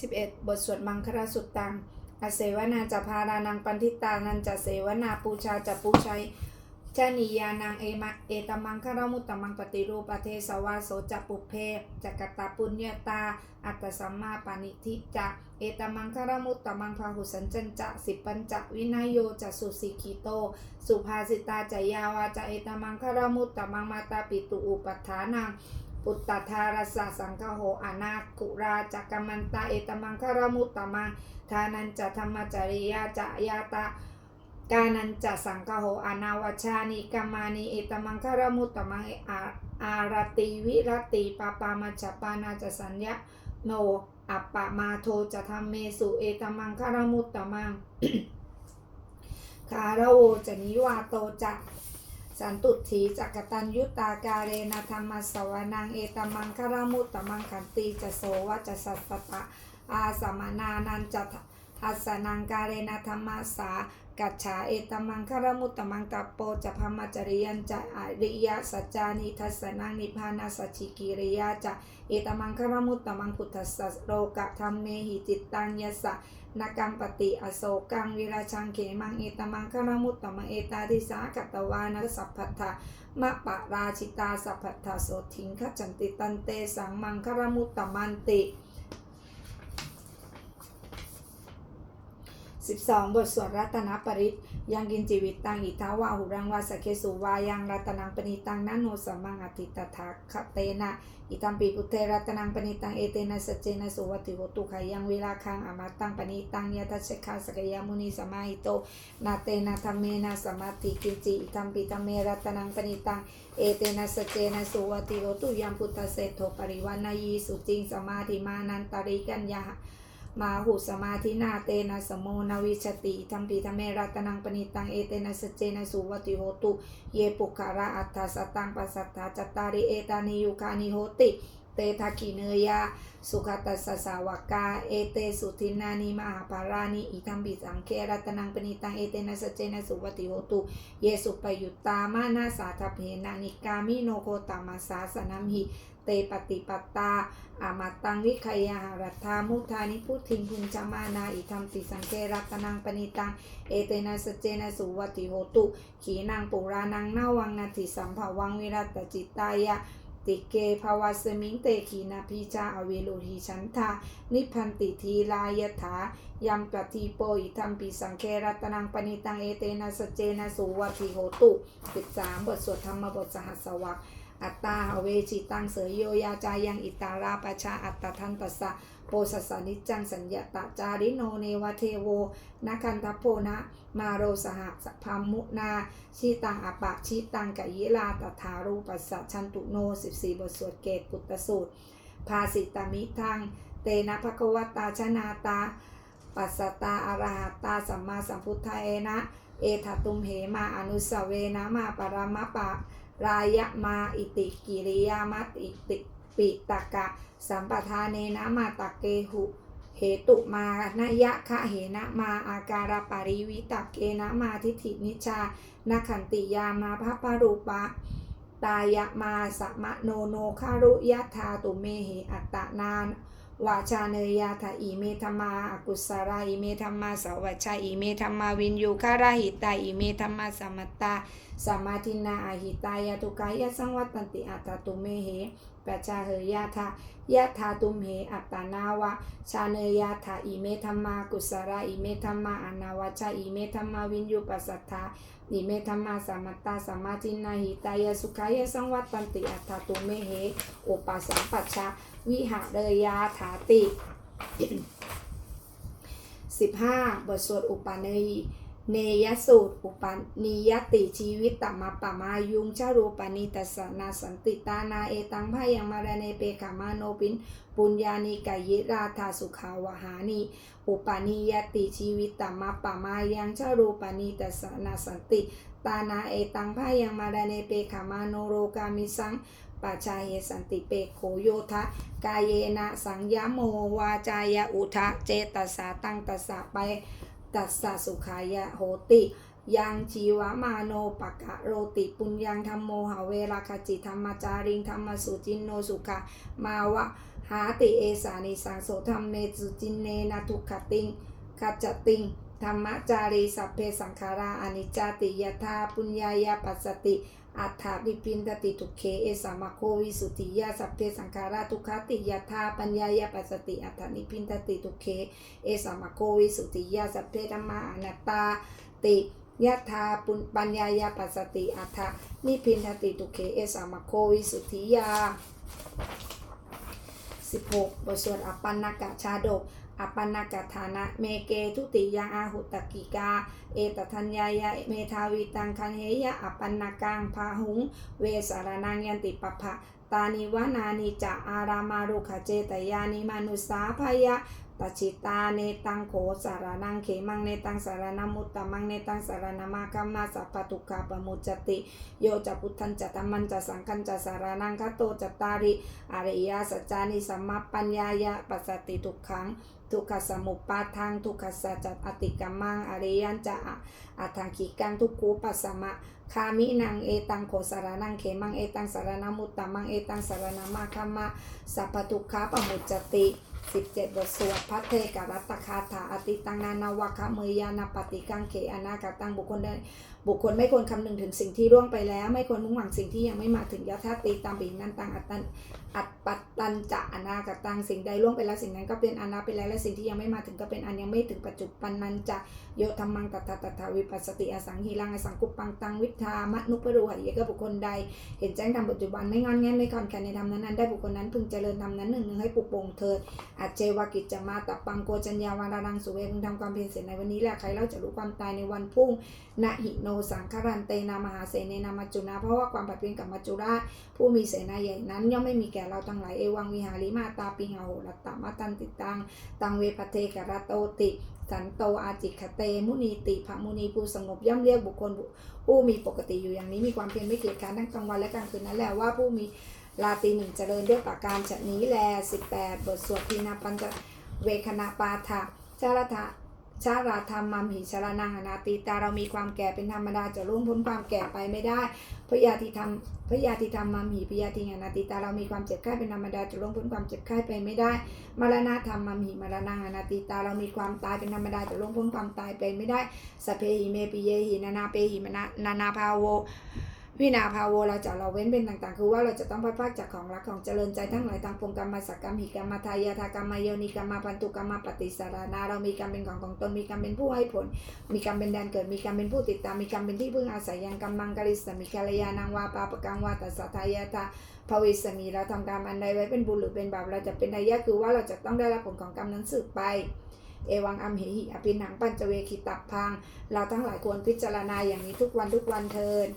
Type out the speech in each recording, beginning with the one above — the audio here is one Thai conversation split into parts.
11 บทสวดมังคลสุตตังอเสวนาจะพารานังปันทิตานันจะเสวนาปูชาจะปูชัยชานิยานังเอมะเอตมังคารมุตตมังปฏิรูปประเทสวาโสจปุเพจักตาปุญญาตา อัตสัมมาปานิธิจะเอตมังคารมุตตมังพาหุสันจันจะสิปัญจวินัยโยจะสุสิกิโต สุภาสิตาจะยาวาจะเอตมังคารมุตตมังมาตาปิตุอุปัฏฐานัง ปุตตทารสะสังฆโหอนาคุราจักกัมมันตาเอตมังคารมุตตมังทานันจะธรรมจริยาจะยาตากานันจะสังฆโหอนาวชานิกัมานิเอตมังคารมุตตมังอาอารติวิรติปปามัจปานาจะสัญญาโนอัปปะมาโทจะทำเมสุเอตมังคารมุตตมังคารโวจะนิวาโตจะ สันตุถีจักตัญยุตาการเรนะธรรมสวนังเอตมังคารมุตตมังขันตีจะโสวะจะสัสตะอาสมนานันจะทัสสนังการเรนะธรรมสา กัจฉาเอตมังคารมุตตมังตัปโปจะพมจริยันจะอริยสัจจานิทัสนังนิพพานาสัจฉิกิริยาจะเอตมังคารมุตตมังพุทธัสสะโลกะธรรมเมหิจิตตัญญสสะนกัมปติอโศกังวิราชังเขมังเอตมังคารมุตตมังเอตาทิสากัตวานะสัพพัทธามะปะราชิตาสัพพัทธาโสทิงขจันติตันเตสังมังคารมุตตมันติ 12 บทสวดรัตนปริตยังกินจิวิตตังอิทาวาหุรังวาสเคสุวายังรัตนังปณิตังนันโนสัมมังอติตถาคเตนะอิตัมปีพุทเทรัตนังปณิตังเอเตนะสเจนะสุวัติโหตุขายังเวลาคังอมาตังปณิตังยตัชคาสกยามุนีสมาหิโตนาเตนะธรรมเมนะสมาธิกินจิอิตัมปีตัมเมรัตนังปณิตังเอเตนะสเจนะสุวัติโหตุยังพุทธเศรษโทปริวันนายีสุจิงสมาธิมานันตริกัญญา มาหุสมาธินาเตนะสมโมนาวิชติทัมปีทเมรัตนังปณิตังเอเตนะสเจนะสุวัติโหตุ เยปุคาระอัตถสตังปัสสัทธาจตาริเอตานิยุคานิโหติ เตทักิเนยาสุขตัสสสาวกาเอเตสุทินานิมหาปารานิอิทัมปิสังเครัตนังปณิตังเอเตนะสเจนะสุวัติโหตุ เยสุปยุตตามานาสาทเพนานิกามิโนโคตามาสาสนัมหิ เตปฏิปตาอามาตังวิขยาหารัตถามุทานิพุทธิงพุญจามานาอิธรรมติสังเกรัตนังปณิตัง เอเตนะสเจนะสุวัติโหตุ ขีนางปุรานังนาวังนาทิสัมภวังวิรัตจิตตายะติเกภาวสมิงเตขีนาพีจาอเวโลหิฉันทานิพันติทีลายถายัมปฏิโปอิธรรมปิสังเครัตนังปณิตังเอเตนะสเจนะสุวัติโหตุ 13 บทสวดธรรมบทสหัสวรรค อัตตาหเวจิตังเสยโยยาจายังอิตาราปชาอัตตทันตัสสะโปสสานิจจังสัญญาตจาริโนเนวเทโวนาคันทโพนะมาโรสหสพามุนาชีตังอปะชีตังกะยิลาตถารูปัสสะชันตุโน14บทสวดเกตปุตตสูตร ภาสิตามิทังเตนะภควตาชนาตา ปัสสตาอรหัตตาสัมมาสัมพุทธเอนะ เอทตุมเหมาอนุสเวนะมาปรามะปะ รายะมาอิติกิริยามัตอิติปิตกะ สัมปทานเนนะมาตะเกหุเหตุมานยะคะเหนะมาอาการปาริวิตกเกนะมาทิฏฐินิชานขันติยามาพระปรูปะ ตายะมาสัมะโนโนคารุยะธาตุเมหิอัตตนาน วาชาเนยาทาอิเมธรรมา อกุสาราอิเมธรรมาสวัชชาอิเมธรรมาวินยูคาราหิตาอิเมธรรมาสมัตตาสมาธินาอาหิตายาตุกายะสังวัตตันติอัตตุเมเห ปัจจาเหยาทายะธาตุมเหอัตตานาวะ ชาเนยาทาอิเมธรรมากุสาราอิเมธรรมาอนาวาชาอิเมธรรมาวินยูปัสสัทธาอิเมธรรมาสัมมตตาสัมมาทินาหิตายสุขายสังวัตตันติอัตตตุเมเหอุปสัมปัชชาวิหะเรยาถาติ 15 บทสวดอุปาเนย เนยสูตร อุปนิยติชีวิตตมะปะมายุงชารูปานิตัสนาสันติตานาเอตังพายังมาราเนเปขามาโนปิน ปุญญานิกายิราธาสุขาวหานิอุปนิยติชีวิตตมะปะมายังชารูปานิตัสนาสันติตานาเอตังพายังมาราเนเปขามาโนโรกามิสังปัจจายสันติเปโขโยทะกายเยนะสังยโมวาจายอุทะเจตสาตังตสะไป ตัสสะสุขายะโหติยังชีวมาโนปะกะโรติปุญญังธรรมโมหเวราคจิธรรมจาริงธรรมสุจินโนสุขะมาวะหาติเอสานิสังโสธรรมเมสุจินเนนะทุกขติงขจติงธรรมจารีสัพเพสังขาราอนิจจติยธาปุญญายาปัสสติ อัฏฐาวิปินตติทุเคเอสามโควิสุติยาสัพเพสังขาราทุกขติยถาปัญญายาปัสสติอัฏฐานิพินตติทุเคเอสามโควิสุติยาสัพเพธรรมาอนัตตาติยถาปุญปัญญายาปัสสติอัฏฐานิพินตติทุเคเอสามโควิสุติยา 16 บทสวดอปปันนกะชาดก อปปันนกัฐานะเมเกทุติยังอาหุตกิกา เอตทัญญายะเมทาวิตังคันเฮยะอปปันนกังพาหุง เวสารนังยันติปภะตานิวานานิจะอารามารุขเจตยานิมนุสาพยะ ตชิตาเนตังโขสารนังเขมังเนตังสารนามุตตมังเนตังสารนามาคัมมาสัพพทุกขาปมุจติ โยจะพุทธันจะธรรมันจะสังคันจะสารนังคโตจะตาริอริยสัจจานิสัมมาปัญญายะปัสสติทุกขังทุกขสมุปปาทังทุกขสัจจอติกัมมังอริยันจะอัทังขีกังทุกขูปัสสมะคามินังเอตังโคสารนังเขมังเอตังสารนามุตตมังเอตังสารนามาคัมมะสัพพทุกขาปมุจติ 17 บทสวดพระเทกรัตตคาถาอติตังนานาวะคะเมยานาปฏิกังเขอนาคตังบุคคลใด บุคคลไม่ควรคำนึงถึงสิ่งที่ร่วงไปแล้ว ไม่ควรมุ่งหวังสิ่งที่ยังไม่มาถึงยถาตีตามปิงนันตังอัตตันอัตปัตตันจะอนาคตังสิ่งใดล่วงไปแล้วสิ่งนั้นก็เป็นอนาไปแล้วและสิ่งที่ยังไม่มาถึงก็เป็นอันยังไม่ถึงปัจจุบันนันจะโยธรรมังตถาตถาวิปัสสติอสังหิรังอสังกุปปังตังวิทามะนุปรุหะเยก็บุคคลใด เห็นแจ้งธรรมปัจจุบันไม่งอนแง่ไม่คอนแคนในธรรมนั้นๆได้บุคคลนั้นพึงเจริญธรรมนั้นหนึ่งหนึ่งให้ปุโปงเถิดอาเจวากิจจะมาตับปังโกจัญญาวารานังสุเวพึงทำความเพียรเสร็จในวันนี้แหละใครเล่าจะรู้ความตายในวันพุ่งนะหิโนสังครันเตนามหาเสนนามัจจุนาเพราะว่าความผัดเปลี่ยนกับมัจจุราชผู้มีเสนาใหญ่นั้น ย่อมไม่มีแก่เราทั้งหลายเอวังวิหาริมาตาปิหาโหรตตมาตันติตังตังเวปเทกรโตติ สันโตอาจิคเต มุนีติภมุนีผู้สงบย่อมเรียกบุคคลผู้มีปกติอยู่อย่างนี้มีความเพียรไม่เกียจคร้านทั้งกลางวันและกลางคืนนั่นแหละว่าผู้มีลาตีหนึ่งเจริญด้วยประการฉนี้แล 18 บทสวดทีนาปัญจเวคณาปาฐะชาลทะ ชาราธรรมมัมหิชารนังอนาติตาเรามีความแก่เป็นธรรมดาจะล่วงพ้นความแก่ไปไม่ได้พยาธิธรรมพยาธิธรรมมัมหิพยาธิอนาติตาเรามีความเจ็บไข้เป็นธรรมดาจะล่วงพ้นความเจ็บไข้ไปไม่ได้ มรณะธรรมมัมหิมรณังอนาติตาเรามีความตายเป็นธรรมดาจะล่วงพ้นความตายไปไม่ได้สเพหิเมปิเยหินานาเปหิมานานาภาโว วินาภาโวเราจะเราเว้นเป็นต่างๆ คือว่าเราจะต้องพัดพากจากของรักของเจริญใจทั้งหลายทางปวงกรรมสักกรรมหิกรรมทายาทากรรมโยนิกรรมพันธุกรรมปฏิสารนาเรามีกรรมเป็นของของตนมีกรรมเป็นผู้ให้ผล มีกรรมเป็นแดนเกิดมีกรรมเป็นผู้ติดตามมีกรรมเป็นที่พึ่งอาศัยยังกรรมังกริสมิกาลยานังวาปาปกังวาตัสทายาทาภวิสมีเราทำกรรมอันใดไว้เป็นบุญหรือเป็นบาปเราจะเป็นนายะคือว่าเราจะต้องได้รับผลของกรรมนั้นสืบไปเอวังอัมหิหิอภินังปัญจเวคิตับพัง เราทั้งหลายควรพิจารณาอย่างนี้ทุกวันทุกวันเทิน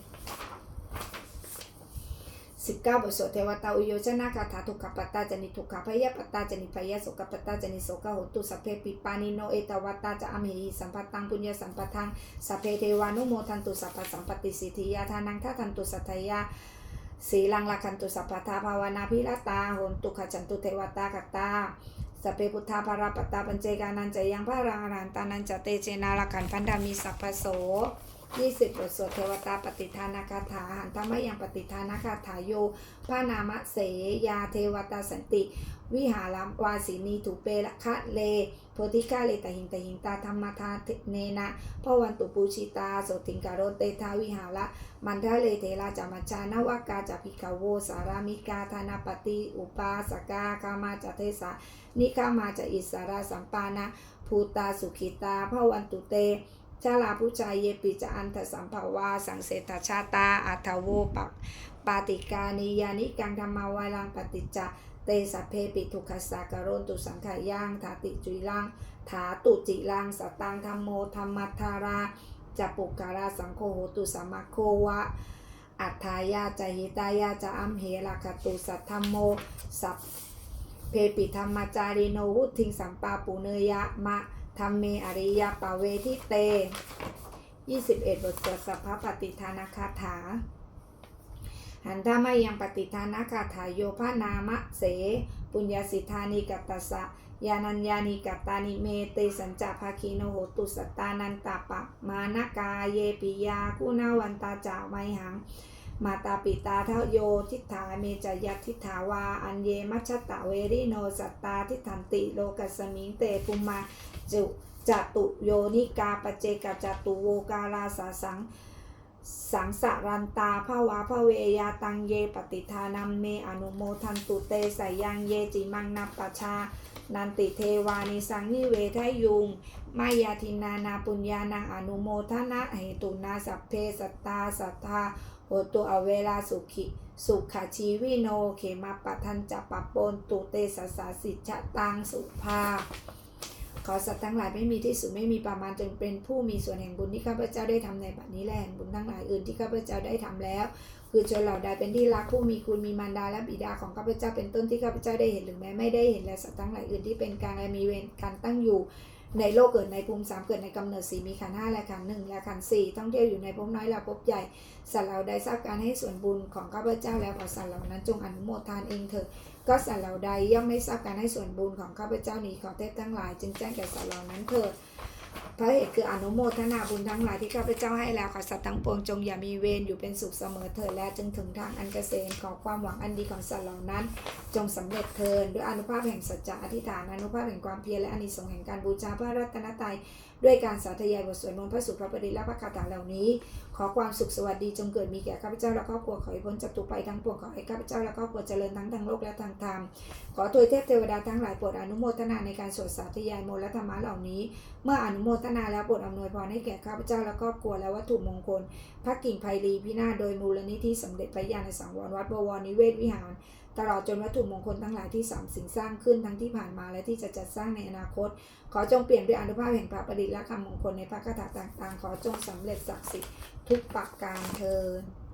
19บทสวดเทวตาอุโยชนะคาถาทุกขปัตตาจนิทุกขพยปัตตาจนิพยโสกปัตตาจนิโสกโหตุสัพเพปิปานิโนเอตวัตตาจะอมหิสัมปตังปุญญสัมปทังสัพเพเทวานุโมทันตุสัพพสัมปติสิทธิยาทานังทัทันตุสัทธยาสีลังลักขันตุสัพพทาภาวนาพิรตาโหนตุขจันตุเทวตากตาสัพเพพุทธาภาราปตตาปัญเจกานันจะยังพระรังอรันตานันจะเตเจนาลขันพันธามีสัพพโส 20 บทสวดเทวตาปฏิทานาคาถาหันธรรมยังปฏิทานาคาถาโยพระนามะเสยาเทวตาสันติ วิหารามวาสินีถูเปละคะเล โพธิกาเลตหิงตหิงตาธรรมทาเนนะพวันตุปูชิตาโสติงการโรเตทาวิหาระมันทะเลเทราจามัจจานวากาจาพิกาโวสารามิกาธานาปฏิอุปาสกากามาจเทสานิกามาจอิสาราสัมปานะภูตาสุขิตาพวันตุเต ชาลาผู้ชายเยปิจะอันทสัมภาวาสังเสตชาตาอัทโวปักปาติกานิยานิกังธรรมาวาลังปฏิจจเตสัพเพปิทุกขสากโรนตุสังขาย่างถาติจุยลังถาตุจิลังสตังธรรมโมธรรมัทาราจะปุกการาสังโฆโหตุสัมมาโควะ อัฏฐายาจะหิตายาจะอัมเหราคตุสัทธรรมโม สัพเพปิธรรมจาริโนวุทิงสัมปาปุเนยะมะ ธรรมเมอริยปเวทิเต 21 บทสวดสัพพปฏิทานคาถา หันธามายังปฏิทานคาถาโยพนามะเส ปุญญาสิทธานิกัตตสะยานัญญานิกัตตานิเมเตสัญจาภาคีโนโหตุสตานันตาปะ มานกาเยปิยาคุณาวันตาจาไมหัง มาตาปิตาเทโยทิฏฐาเมจยัตทิฏฐาวา อันเยมัชชตะเวริโนสัตตาทิฏฐันติโลกัสมิงเตปุมาจุจตุโยนิกาปเจกจตุโวกาลาสาสังสังสารันตาภาวะภเวยาตังเยปฏิทานัมเมอนุโมทันตุเตสยยังเยจิมังนัปปชา นันติเทวานิสังนิเวทยุงมายาทินานาปุญญานังอนุโมทนะเหตุนาสัพเพสัตตาสัทธา โหตุอเวลาสุขิสุขชีวิโนเขมาปะทันจะปะปนตุเตสสสาสิชะตังสุภาขอสัตว์ทั้งหลายไม่มีที่สุดไม่มีประมาณจงเป็นผู้มีส่วนแห่งบุญที่ข้าพเจ้าได้ทำในบัดนี้และแห่งบุญทั้งหลายอื่นที่ข้าพเจ้าได้ทำแล้ว คือชนเหล่าใดเป็นที่รักผู้มีคุณมีมารดาและบิดาของข้าพเจ้าเป็นต้นที่ข้าพเจ้าได้เห็นหรือแม้ไม่ได้เห็นและสัตว์ทั้งหลายอื่นที่เป็นกลางและมีเวรการตั้งอยู่ ในโลกเกิดในภูมิสามเกิดในกำเนิดสีมีขันห้าและขันหนึ่งและขันสี่ท่องเที่ยวอยู่ในภพน้อยและภพใหญ่ สัตว์เราได้ทราบการให้ส่วนบุญของข้าพเจ้าแล้วขอสัตว์เหล่านั้นจงอนุโมทานเองเถิดก็สัตว์เหล่าใดย่อมไม่ทราบการให้ส่วนบุญของข้าพเจ้านี้ขอเทพทั้งหลาย จึงแจ้งแก่สัตว์เหล่านั้นเถิด พราะเหตุคืออนุโมทนาบุญทั้งหลายที่ข้าพเจ้าให้แล้วขอสัตว์ทั้งปวงจงอย่ามีเวรอยู่เป็นสุขเสมอเถิดและจึงถึงทางอันเกษมขอความหวังอันดีของสัตว์เหล่านั้น จงสำเร็จเทินด้วยอนุภาพแห่งสัจจะอธิษฐานอนุภาพแห่งความเพียรและอานิสงส์แห่งการบูชาพระรัตนตรัยด้วยการสาธยายบทสวดมนต์พระสุภาพดิและพระคาถาเหล่านี้ ขอความสุขสวัสดีจงเกิดมีแก่ข้าพเจ้าและครอบครัวขอให้พ้นจากทุกภัยทั้งปวงขอให้ข้าพเจ้าและครอบครัวเจริญทั้งทางโลกและทางธรรมขอตัวเทพเทวดาทั้งหลายโปรดอนุโมทนาในการสวดสาธยายมนต์และธรรมะเหล่านี้ เมื่ออนุโมทนาแล้วโปรดอำนวยพรให้แก่ข้าพเจ้าและครอบครัวและวัตถุมงคลพระกิ่งไพรีพินาศโดยมูลนิธิสมเด็จพระยาณสังวรวัดบวรนิเวศวิหาร ตลอดจนวัตถุมงคลทั้งหลายที่สามสิ่งสร้างขึ้นทั้งที่ผ่านมาและที่จะจัดสร้างในอนาคต ขอจงเปลี่ยนด้วยอนุภาพแห่งพระประดิษฐ์และคำมงคลในพระคาถาต่างๆ ขอจงสำเร็จศักดิ์สิทธิ์ทุกประการเทิน